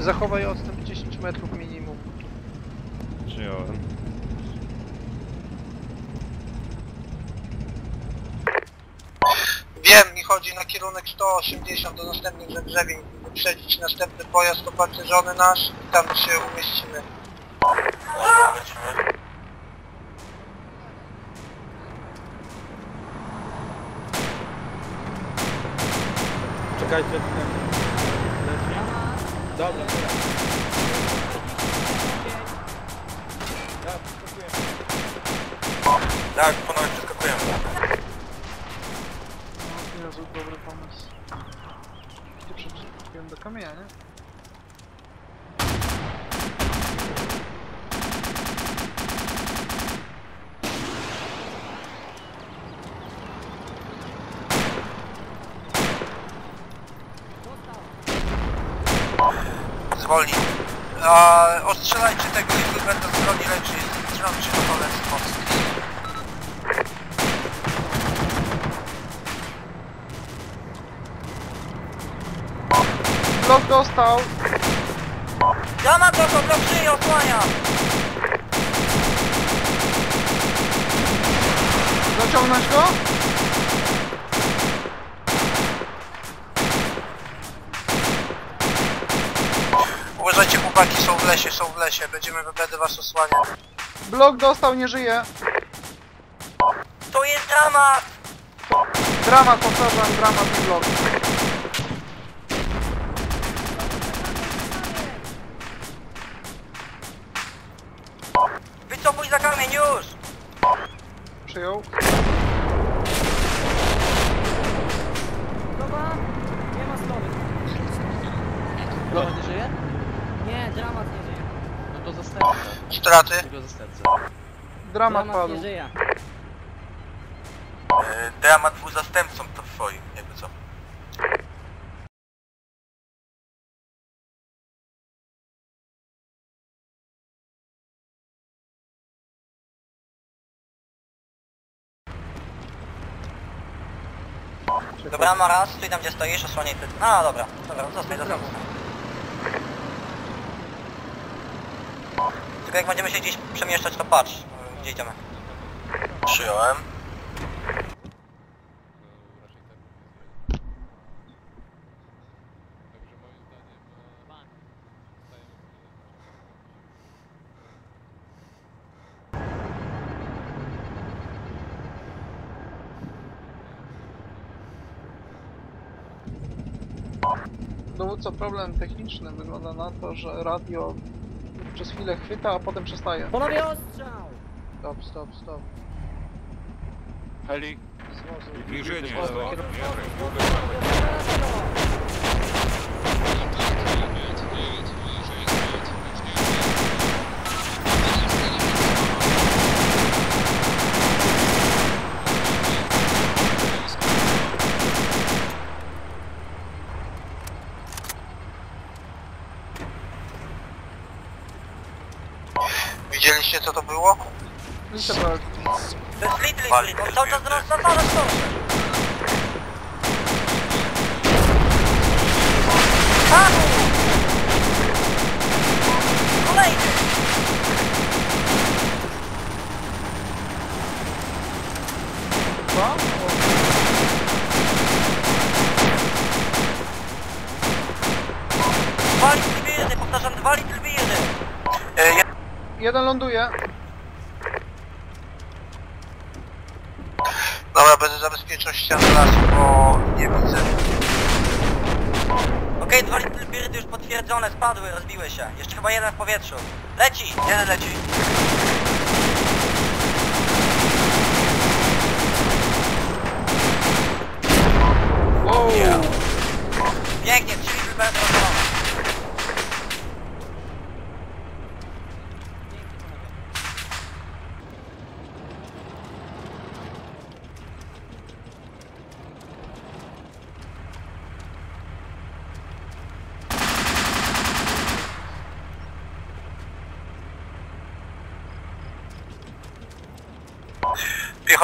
Zachowaj odstęp 10 metrów minimum. Przyjąłem. Wiem, mi chodzi na kierunek 180 do następnych zagrzebień. Wyprzedzić następny pojazd opancerzony nasz i tam się umieścimy. Czekajcie? Dobra, dobra. Ja, przeskakuję. Tak, ponownie przeskakujemy. No, Jezu, dobry pomysł. Ty przeczytałem do kamienia, nie? Zwolnij. A, ostrzelajcie tego i będę z broni leczy. Się na dole z mocy. Blok dostał! Granat do blok żyje, osłania! Zaciągnąć go? Chłopaki są w lesie, są w lesie. Będziemy, będę was osłaniał. Blok dostał, nie żyje. To jest dramat! Dramat, powtarzam, dramat i blok. Wycofuj za kamień już! Przyjął. Dobra, nie ma strony. Dramat nie żyje? Nie, dramat nie żyje. No to zastępca. Straty. Tego zastępcę. Dramat Dramat padł. nie żyje. E, Dramat był zastępcą to twoim, jakby co. Dobra, ma raz, stój tam gdzie stoisz, osłaniaj ty. No dobra, dobra, zostań, zostań. Tylko jak będziemy się gdzieś przemieszczać, to patrz, gdzie idziemy. Przyjąłem. Dowódco, problem techniczny wygląda na to, że radio przez chwilę chwyta, a potem przestaje. Panowie ostrzał! Stop, stop, stop. Heli. Z wozu. Zbliżenie. Literal. To jest Lidl, on cały czas do nas napada stąd. Panu! Kolejny! Dwa? Dwa litry powtarzam, dwa litry birdy. E. Jeden ląduje. Dobra, będę zabezpieczał ścianę lasu, bo nie widzę. Okej, dwa litry już potwierdzone, spadły, rozbiły się. Jeszcze chyba jeden w powietrzu. Leci! Jeden leci.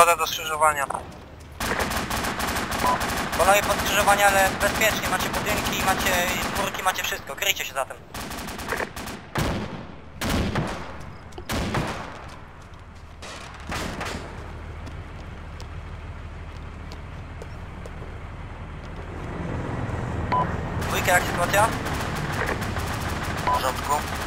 Podjadę do skrzyżowania. Panowie pod ale bezpiecznie. Macie budynki, macie górki, macie wszystko. Kryjcie się zatem. Dwójka, jak sytuacja? W porządku.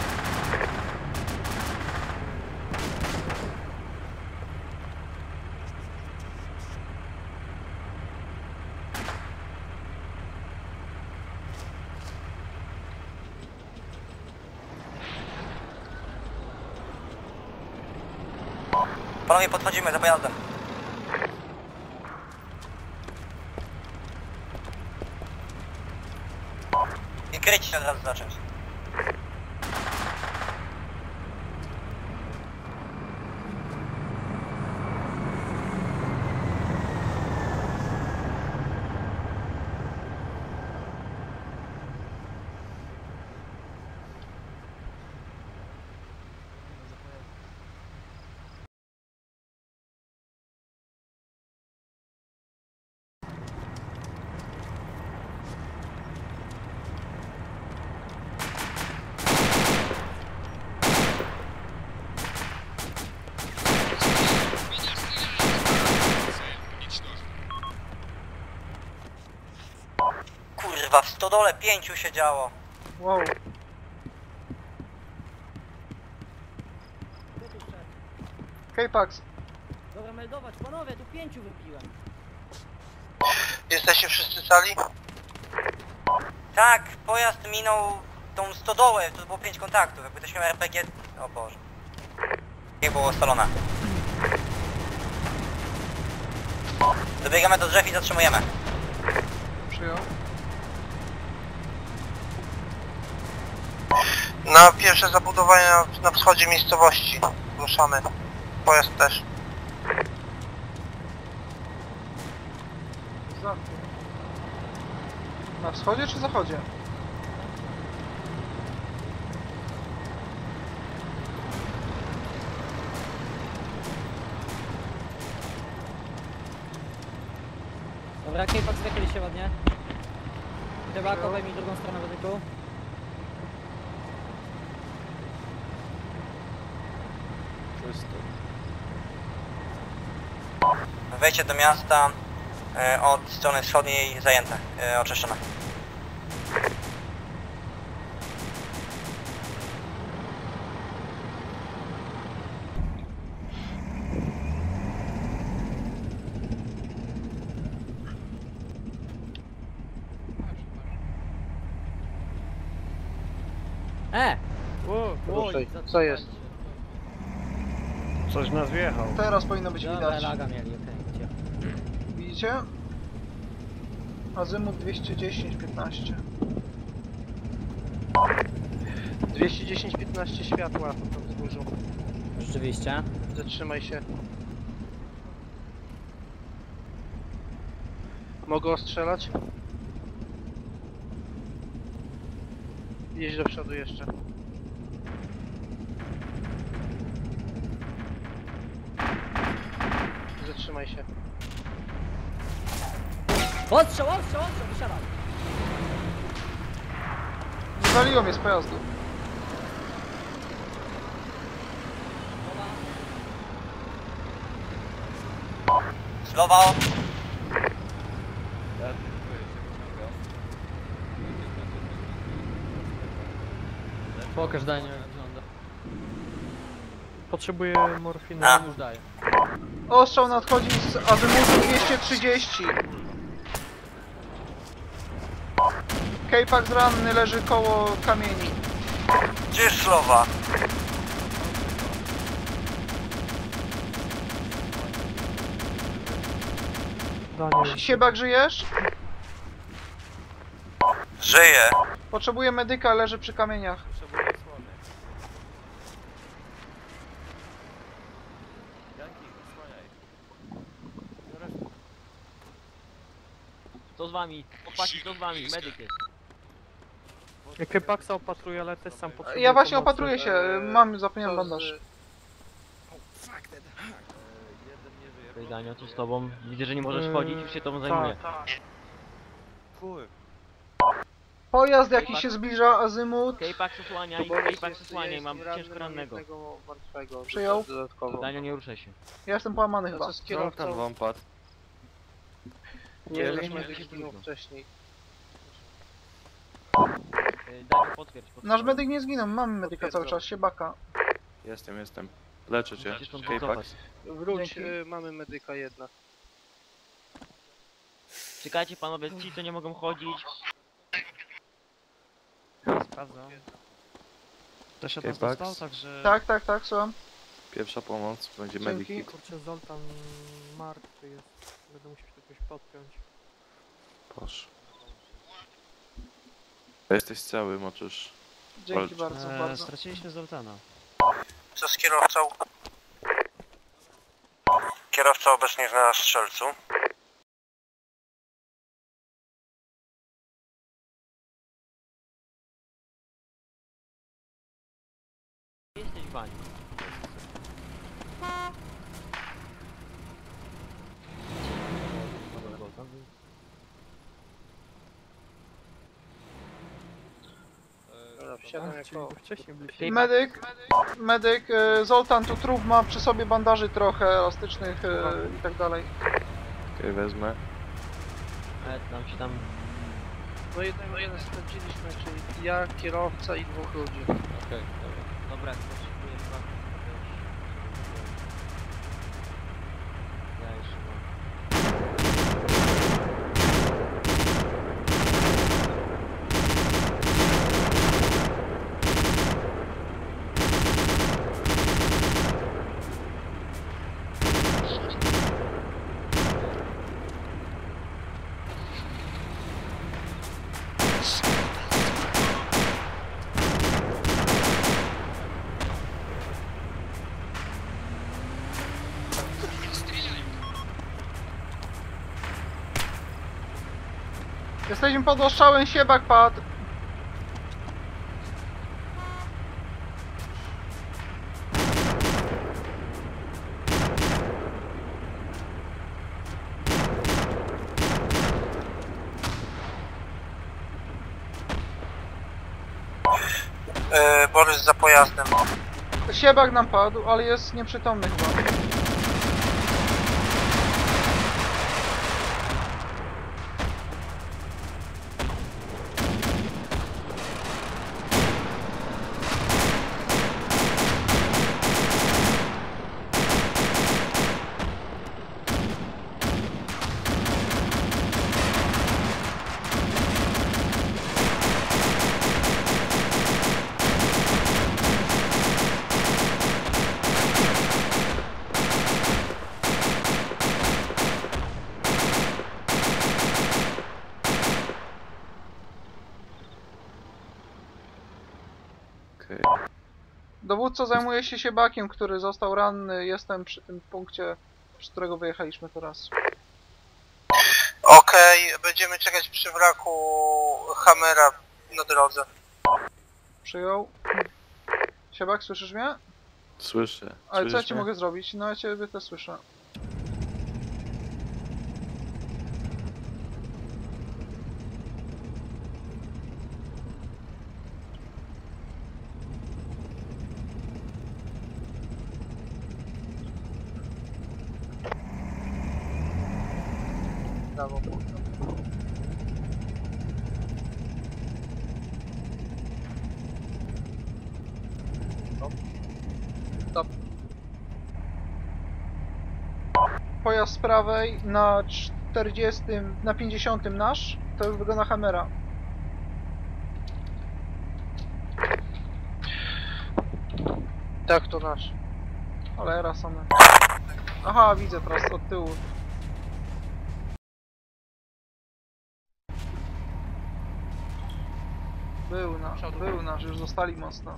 Panowie, podchodzimy za pojazdem. I kryć się od razu zacząć. Kurwa, w stodole pięciu siedziało. Wow. Kto tu wszedł? K-Pax, Dobra, meldować. Panowie, tu pięciu wypiłem. Jesteście wszyscy cali? Tak, pojazd minął tą stodołę, to było pięć kontaktów, jakby ktoś miał RPG... O Boże. Nie było ustalone. Dobiegamy do drzew i zatrzymujemy. przyjął. Na pierwsze zabudowania na wschodzie miejscowości. Ruszamy. Pojazd też. Na wschodzie czy zachodzie? Dobra, K-Pax wychyli się ładnie. Chyba kowej mi drugą stronę wytyku. Wejście do miasta e, od strony wschodniej zajęte, e, oczyszczone. E! Co jest? Coś nas wjechał. Teraz powinno być Dobra, widać. laga mieli, okej, gdzie? Widzicie? Azymut 210, 15. 210-15 światła po wzgórzu. Rzeczywiście. Zatrzymaj się. Mogę ostrzelać? Jedź do przodu jeszcze. Zatrzymaj się. Odstrzał, odstrzał, odstrzał, wysiadam. Wywaliło mnie z pojazdu. Slował. Pokaż Daniel jak wygląda. Potrzebuję morfiny. Już daję. Ostrzał nadchodzi z azymutu 230. K-Pax ranny leży koło kamieni. Gdzie? Daniel. Siebak żyjesz? Żyje. Potrzebuję medyka, leży przy kamieniach. To z wami. Chłopaki, to z wami. Medyk jest. Jak Paksa opatruję, ale też sam potrzebuję Ja właśnie pomocy. opatruję się, mam zapomniałem bandaż. Daniel, co z tobą? Widzę, że nie możesz Eee, chodzić, już się tobą zajmuję. Tak, tak. Kur. Pojazd jaki się zbliża, azymut. K-Pax osłaniaj, K-Pax osłaniaj, mam ciężko rannego. Przyjął. Daniel, nie ruszaj się. Ja jestem połamany No chyba. co kierowcą? tam wam padł. Nie, Nie, już nie, medyk nie, zginął nie. wcześniej. Daj potwierdź. potwierdź. Nasz medyk nie zginął, mamy medyka cały czas, siebaka. Jestem, jestem. Leczę cię. Musisz tam K-Pax. Wróć, Dzięki. y, mamy medyka jednak. Czekajcie panowie, ci to nie mogą chodzić. Sprawdzam. To się Okej, okay, dostał, także... Tak, tak, tak, słucham. Pierwsza pomoc, będzie Dzięki. Kurczę, Zoltan martwy jest. Będę musiał się jakoś podpiąć. Proszę. Jesteś cały, możesz... Dzięki Walcz. bardzo, E, bardzo. straciliśmy Zoltana. Co z kierowcą? Kierowca obecnie na strzelcu. Jesteś w bani. Dobra, wsiadam Tak, jako... Czyli wcześniej. Medyk, medyk, e, Zoltan tu trup ma przy sobie bandaży trochę elastycznych e, i tak dalej. Okej, wezmę. Ale tam się tam... No jednego jeden straciliśmy, czyli ja, kierowca i dwóch ludzi. Okej, dobra. Dobra, potrzebuję dwa. Ja jeszcze mam. Jesteśmy pod ostrzałem, siebak padł. E, Borys za pojazdem. Siebak nam padł, ale jest nieprzytomny chyba. Dowódca zajmuje się siebakiem, który został ranny. Jestem przy tym punkcie, z którego wyjechaliśmy teraz. Okej, będziemy czekać przy wraku Hammera na drodze. Przyjął. Siebak, słyszysz mnie? Słyszę. Ale co ja Słyszysz ci mnie? mogę zrobić? No ja ciebie też słyszę. Pojazd z prawej na 40, na 50 nasz, to już wygląda Hammera. Tak, to nasz. Cholera same. Aha, widzę teraz od tyłu. Był nasz, był nasz, już zostali mocno.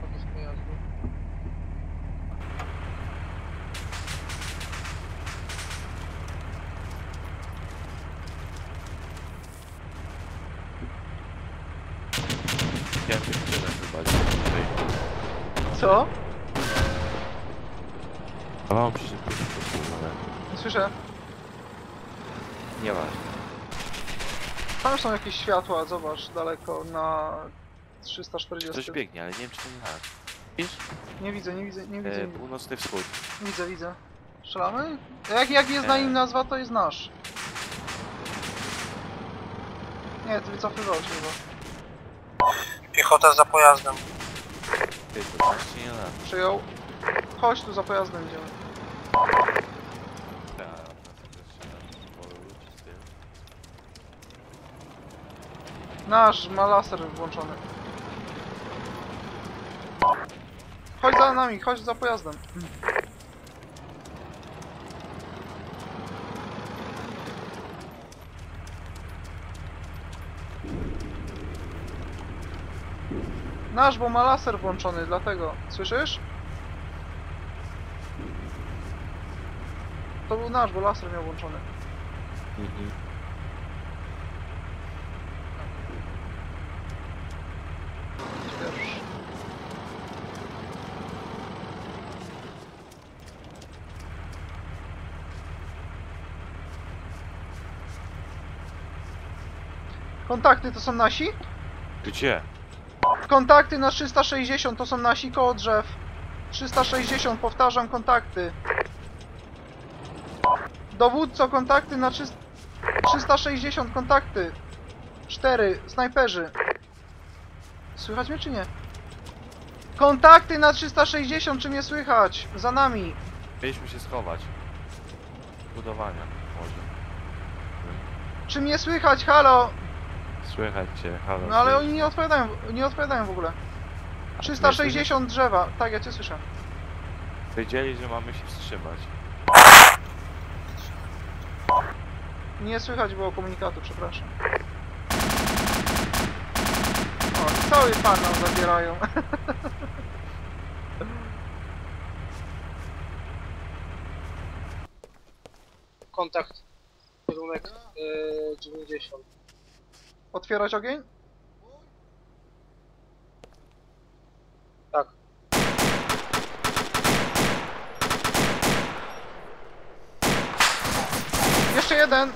Chodzę z pojazdu. Ja pierdzielę chyba. Tutaj. Co? A mam przecież ale Nie Słyszę. nieważne. Tam są jakieś światła, zobacz, daleko na Ktoś 340. biegnie, ale nie wiem czy to nie nasz. Widzisz? Nie widzę, nie widzę, nie widzę. E, nie- północny wschód. Widzę, widzę. Strzelamy? Jak, jak jest na Nie. nim nazwa, to jest nasz. Nie, to wycofywał się chyba. Piechota za pojazdem. Przyjął. Chodź tu za pojazdem idziemy. Nasz ma laser włączony. Chodź za nami, chodź za pojazdem. Nasz, bo ma laser włączony, dlatego. Słyszysz? To był nasz, bo laser miał włączony. Mhm. Pierwszy. Kontakty to są nasi? Gdzie? Kontakty na 360 to są nasi koło drzew. 360, powtarzam kontakty. Dowódco, kontakty na 300 360, kontakty. 4, snajperzy. Słychać mnie czy nie? Kontakty na 360, czy mnie słychać? Za nami. Mieliśmy się schować. Budowania, może. Czy mnie słychać? Halo? Słychać cię, halo. No ale oni nie odpowiadają, nie odpowiadają w ogóle. 360 drzewa. Tak, ja cię słyszę. Wiedzieli, że mamy się wstrzymać. Nie słychać było komunikatu, przepraszam. O, cały pan nam zabierają. Kontakt. Kierunek yy, 90. Otwierać ogień? Tak. Jeszcze jeden!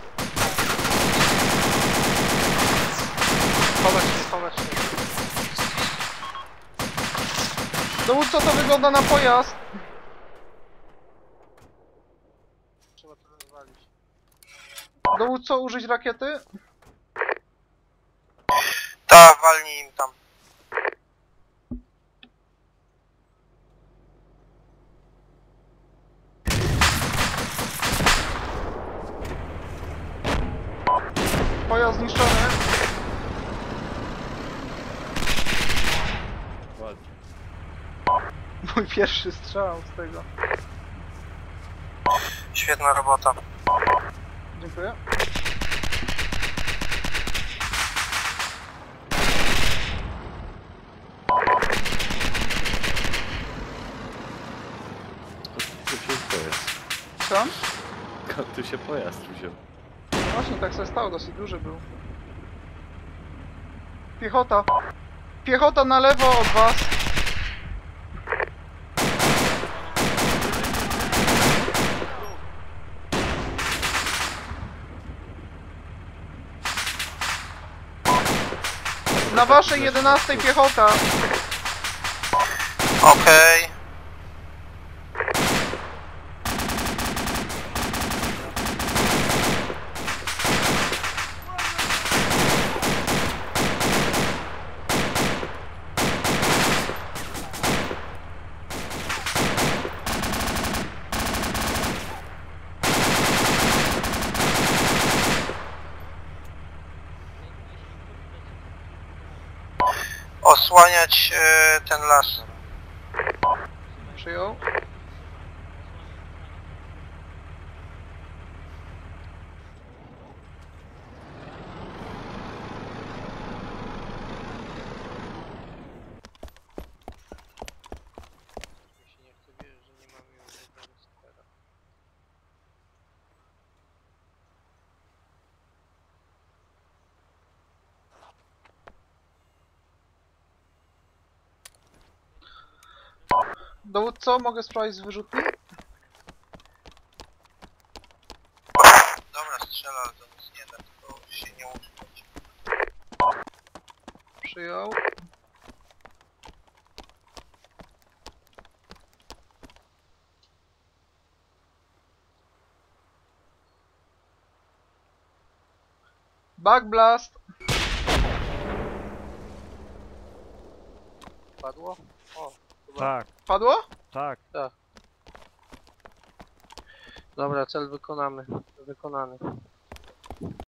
Chować się, chować się. Dowódco to wygląda na pojazd. Trzeba to rozwalić. Dowódco użyć rakiety? Ta, walnij im tam. Pojazd zniszczony. Ładnie. Mój pierwszy strzał z tego. Świetna robota. Dziękuję. Tu się pojazd. Co? Skąd tu się pojazd wziął? Właśnie tak się stało, dosyć duży był. Piechota. Piechota na lewo od was. Na waszej 11 piechota. Okej. Osłaniać e, ten las. Przyjął. No Dowódco, mogę spróbować z wyrzutni? Dobra, strzela, ale to nic nie da, tylko się nie utrzymać. Przyjął. Backblast! Padło? O, chyba. Tak. Padło? tak. Dobra, cel wykonamy. Wykonany.